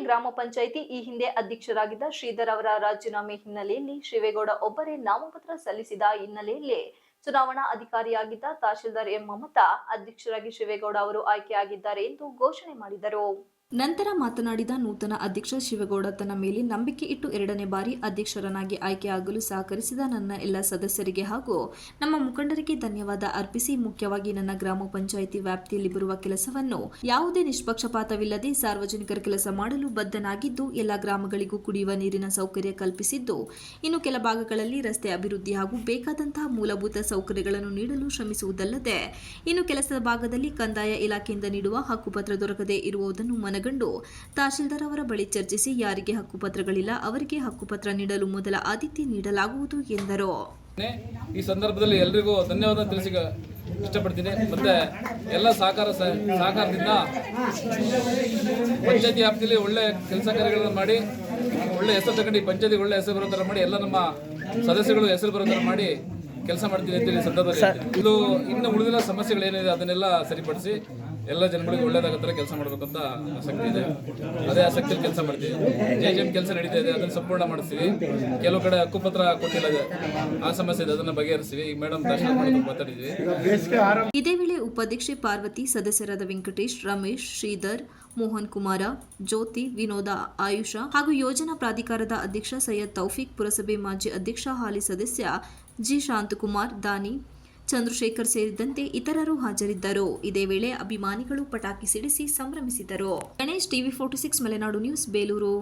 ಗ್ರಾಮ ಪಂಚಾಯಿತಿ ಈ ಹಿಂದೆ ಅಧ್ಯಕ್ಷರಾಗಿದ್ದ ಶ್ರೀಧರ್ ಅವರ ರಾಜೀನಾಮೆ ಹಿನ್ನೆಲೆಯಲ್ಲಿ ಶಿವೇಗೌಡ ಒಬ್ಬರೇ ನಾಮಪತ್ರ ಸಲ್ಲಿಸಿದ ಹಿನ್ನೆಲೆಯಲ್ಲಿ ಚುನಾವಣಾ ಅಧಿಕಾರಿಯಾಗಿದ್ದ ತಹಶೀಲ್ದಾರ್ ಎಂ ಮಮತಾ ಅಧ್ಯಕ್ಷರಾಗಿ ಶಿವೇಗೌಡ ಅವರು ಆಯ್ಕೆಯಾಗಿದ್ದಾರೆ ಎಂದು ಘೋಷಣೆ ಮಾಡಿದರು. ನಂತರ ಮಾತನಾಡಿದ ನೂತನ ಅಧ್ಯಕ್ಷ ಶಿವಗೌಡ ತನ್ನ ಮೇಲೆ ನಂಬಿಕೆ ಇಟ್ಟು ಎರಡನೇ ಬಾರಿ ಅಧ್ಯಕ್ಷರನ್ನಾಗಿ ಆಯ್ಕೆಯಾಗಲು ಸಹಕರಿಸಿದ ನನ್ನ ಎಲ್ಲ ಸದಸ್ಯರಿಗೆ ಹಾಗೂ ನಮ್ಮ ಮುಖಂಡರಿಗೆ ಧನ್ಯವಾದ ಅರ್ಪಿಸಿ, ಮುಖ್ಯವಾಗಿ ನನ್ನ ಗ್ರಾಮ ಪಂಚಾಯಿತಿ ವ್ಯಾಪ್ತಿಯಲ್ಲಿ ಬರುವ ಕೆಲಸವನ್ನು ಯಾವುದೇ ನಿಷ್ಪಕ್ಷಪಾತವಿಲ್ಲದೆ ಸಾರ್ವಜನಿಕರ ಕೆಲಸ ಮಾಡಲು ಬದ್ಧನಾಗಿದ್ದು, ಎಲ್ಲ ಗ್ರಾಮಗಳಿಗೂ ಕುಡಿಯುವ ನೀರಿನ ಸೌಕರ್ಯ ಕಲ್ಪಿಸಿದ್ದು, ಇನ್ನು ಕೆಲ ಭಾಗಗಳಲ್ಲಿ ರಸ್ತೆ ಅಭಿವೃದ್ಧಿ ಹಾಗೂ ಬೇಕಾದಂತಹ ಮೂಲಭೂತ ಸೌಕರ್ಯಗಳನ್ನು ನೀಡಲು ಶ್ರಮಿಸುವುದಲ್ಲದೆ, ಇನ್ನು ಕೆಲಸದ ಭಾಗದಲ್ಲಿ ಕಂದಾಯ ಇಲಾಖೆಯಿಂದ ನೀಡುವ ಹಕ್ಕುಪತ್ರ ದೊರಕದೇ ಇರುವುದನ್ನು ಮನಗಂಡು ತಹಶೀಲ್ದಾರ್ ಅವರ ಬಳಿ ಚರ್ಚಿಸಿ ಯಾರಿಗೆ ಹಕ್ಕುಪತ್ರಗಳಿಲ್ಲ ಅವರಿಗೆ ಹಕ್ಕುಪತ್ರ ನೀಡಲು ಮೊದಲ ಆದ್ಯತೆ ನೀಡಲಾಗುವುದು ಎಂದರು ಈ ಸಂದರ್ಭದಲ್ಲಿ ಎಲ್ರಿಗೂ ಧನ್ಯವಾದ ತಿಳಿಸಿಕ ಇಷ್ಟಪಡ್ತೀನಿ ಮತ್ತೆ ಎಲ್ಲ ಸಹಕಾರ ಸಹಕಾರದಿಂದ ಪಂಚಾಯತಿ ವ್ಯಾಪ್ತಿಯಲ್ಲಿ ಒಳ್ಳೆ ಕೆಲಸ ಕಾರ್ಯಗಳನ್ನು ಮಾಡಿ, ಒಳ್ಳೆ ಹೆಸರು ತಗೊಂಡು ಈ ಪಂಚಾಯತಿಗೆ ಒಳ್ಳೆ ಹೆಸರು ಬರೋ ಥರ ಮಾಡಿ, ಎಲ್ಲ ನಮ್ಮ ಸದಸ್ಯಗಳು ಹೆಸರು ಬರೋ ಥರ ಮಾಡಿ ಕೆಲಸ ಮಾಡ್ತೀನಿ ಅಂತೇಳಿ ಸಂದರ್ಭದಲ್ಲಿ. ಇದು ಇನ್ನು ಉಳಿದಿರೋ ಸಮಸ್ಯೆಗಳೇನಿದೆ ಅದನ್ನೆಲ್ಲ ಸರಿಪಡಿಸಿ ಎಲ್ಲ ಜನಗಳಿಗೆ ಒಳ್ಳೇದಾಗತ್ತರ ಕೆಲಸ ಮಾಡ್ಬೇಕಂತ ಆಸಕ್ತಿ ಇದೆ. ಅದೇ ಆಸಕ್ತಿಯಲ್ಲಿ ಕೆಲಸ ಮಾಡ್ತೀವಿ. ಜೆ ಜಿ ಕೆಲಸ ನಡೀತಾ ಇದೆ, ಅದನ್ನು ಸಂಪೂರ್ಣ ಮಾಡಿಸ್ತೀವಿ. ಕೆಲವು ಕಡೆ ಹಕ್ಕುಪತ್ರ ಕೊಟ್ಟಿಲ್ಲ ಆ ಸಮಸ್ಯೆ ಇದೆ, ಅದನ್ನು ಬಗೆಹರಿಸ್ತೀವಿ. ಈಗ ಮೇಡಮ್ ದರ್ಶನ ಮಾತಾಡಿದ್ವಿ. ಇದೇ ವೇಳೆ ಉಪಾಧ್ಯಕ್ಷೆ ಪಾರ್ವತಿ, ಸದಸ್ಯರಾದ ವೆಂಕಟೇಶ್, ರಮೇಶ್, ಶ್ರೀಧರ್, ಮೋಹನ್ ಕುಮಾರ, ಜ್ಯೋತಿ, ವಿನೋದ, ಆಯುಷ ಹಾಗೂ ಯೋಜನಾ ಪ್ರಾಧಿಕಾರದ ಅಧ್ಯಕ್ಷ ಸೈಯದ್ ತೌಫಿಕ್, ಪುರಸಭೆ ಮಾಜಿ ಅಧ್ಯಕ್ಷ ಹಾಲಿ ಸದಸ್ಯ ಜಿ. ಶಾಂತಕುಮಾರ್, ದಾನಿ ಚಂದ್ರಶೇಖರ್ ಸೇರಿದಂತೆ ಇತರರು ಹಾಜರಿದ್ದರು. ಇದೇ ವೇಳೆ ಅಭಿಮಾನಿಗಳು ಪಟಾಕಿ ಸಿಡಿಸಿ ಸಂಭ್ರಮಿಸಿದರು. Ganesh TV forty six Malenadu news, Belur.